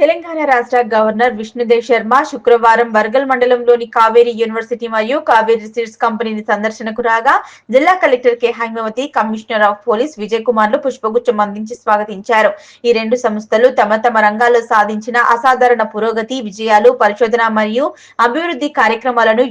తెలంగాణ రాష్ట్ర గవర్నర్ విష్ణుదేవ్ శర్మ శుక్రవారం వర్గల్ మండలంలోని కావేరీ యూనివర్సిటీ మరియు కావేరీ సీడ్స్ కంపెనీని సందర్శనకు రాగా జిల్లా collector K. Haimavathi commissioner of police Vijay కుమార్లు పుష్పగుచ్చం అందించి స్వాగతించారు. ఈ రెండు సంస్థలు తమ తమ రంగాల్లో సాధించిన అసాధారణ పురోగతి విజయాలు పరిశోధన మరియు అభివృద్ధి కార్యక్రమాలను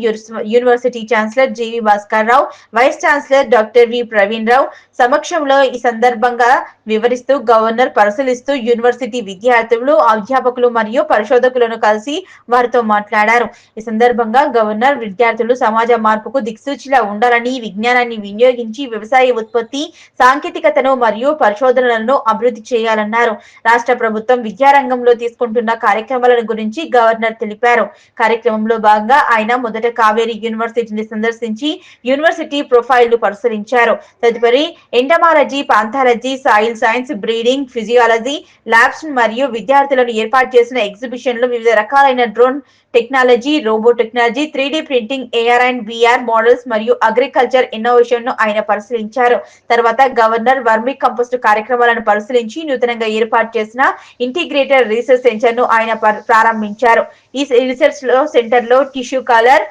university chancellor G V Bhaskar Rao vice chancellor doctor V. Praveen Rao సమక్షంలో ఈ సందర్భంగా వివరిస్తూ గవర్నర్ పరిశీలిస్తూ యూనివర్సిటీ విద్యార్థులు అధ్యాపకులు మరియు పరిశోధకులను కలిసి వారితో మాట్లాడారు. ఈ సందర్భంగా గవర్నర్ విద్యార్థులు సమాజ మార్పుకు దిక్సూచిలా ఉండాలని విజ్ఞానాన్ని వినియోగించి వ్యవసాయ ఉత్పత్తి సాంకేతికతను మరియు పరిశోధనలను అభివృద్ధి చేయాలన్నారు. రాష్ట్ర ప్రభుత్వం విద్యారంగంలో తీసుకుంటున్న కార్యక్రమాలను గురించి గవర్నర్ తెలిపారు. కార్యక్రమంలో భాగంగా ఆయన మొదట కావేరీ యూనివర్సిటీని సందర్శించి యూనివర్సిటీ ప్రొఫైల్ను పరిశీలించారు. తదుపరి entomology pathology soil science breeding physiology labs మరియు విద్యార్థులను ఏర్పాటు చేసిన ఎగ్జిబిషన్లో వివిధ రకాలైన drone technology robo technology three printing AR and BR models మరియు అగ్రికల్చర్ ఇన్నోవేషన్ను ఆయన పరిశీలించారు. తర్వాత గవర్నర్ వర్మి కంపోస్ట్ కార్యక్రమాలను పరిశీలించి నూతనంగా ఏర్పాటు చేసిన ఇంటిగ్రేటెడ్ రీసెర్చ్ సెంటర్ను ఆయన ప్రారంభించారు. ఈ రీసెర్చ్లో సెంటర్లో tissue colour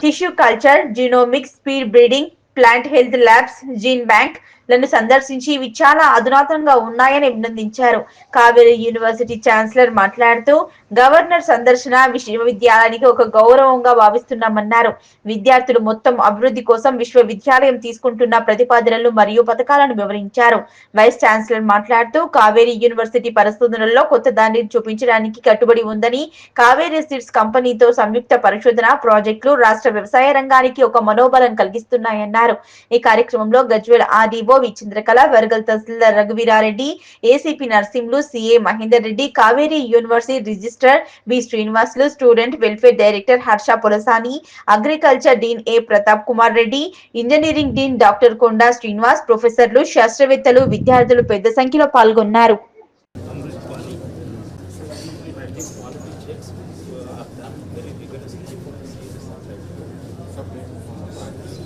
tissue culture genomics speed breeding plant health labs gene బ్యాంక్లను సందర్శించి ఇవి చాలా అధునాతనంగా ఉన్నాయని అభినందించారు. కావేరీ యూనివర్సిటీ ఛాన్సలర్ మాట్లాడుతూ గవర్నర్ సందర్శన విశ్వవిద్యాలయానికి ఒక గౌరవంగా భావిస్తున్నామన్నారు. విద్యార్థులు మొత్తం అభివృద్ధి కోసం విశ్వవిద్యాలయం తీసుకుంటున్న ప్రతిపాదనలు మరియు పథకాలను వివరించారు. వైస్ ఛాన్సలర్ మాట్లాడుతూ కావేరీ యూనివర్సిటీ పరిశోధనల్లో కొత్త దాన్ని చూపించడానికి కట్టుబడి ఉందని కావేరీ సీడ్స్ కంపెనీతో సంయుక్త పరిశోధన ప్రాజెక్టులు రాష్ట్ర వ్యవసాయ రంగానికి ఒక మనోబలం కలిగిస్తున్నాయన్నారు. ఈ కార్యక్రమంలో Gajwel RDO V. Chandrakala Vargal tahsildar Raghuveera Reddy ACP Narsimhulu CA Mahender Reddy Kaveri university registrar B Srinivasulu student welfare director Harsha Polasani agriculture dean A. Pratap Kumar Reddy engineering dean doctor Konda Srinivas ప్రొఫెసర్లు శాస్త్రవేత్తలు విద్యార్థులు పెద్ద సంఖ్యలో పాల్గొన్నారు. Thank you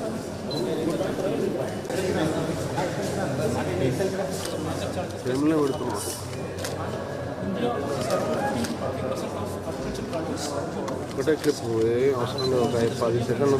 ఫ్రేమ్లో పెడుతున్నాం ఒకటే clip అవసరం లేదు ఒక పది సెకండ్లు.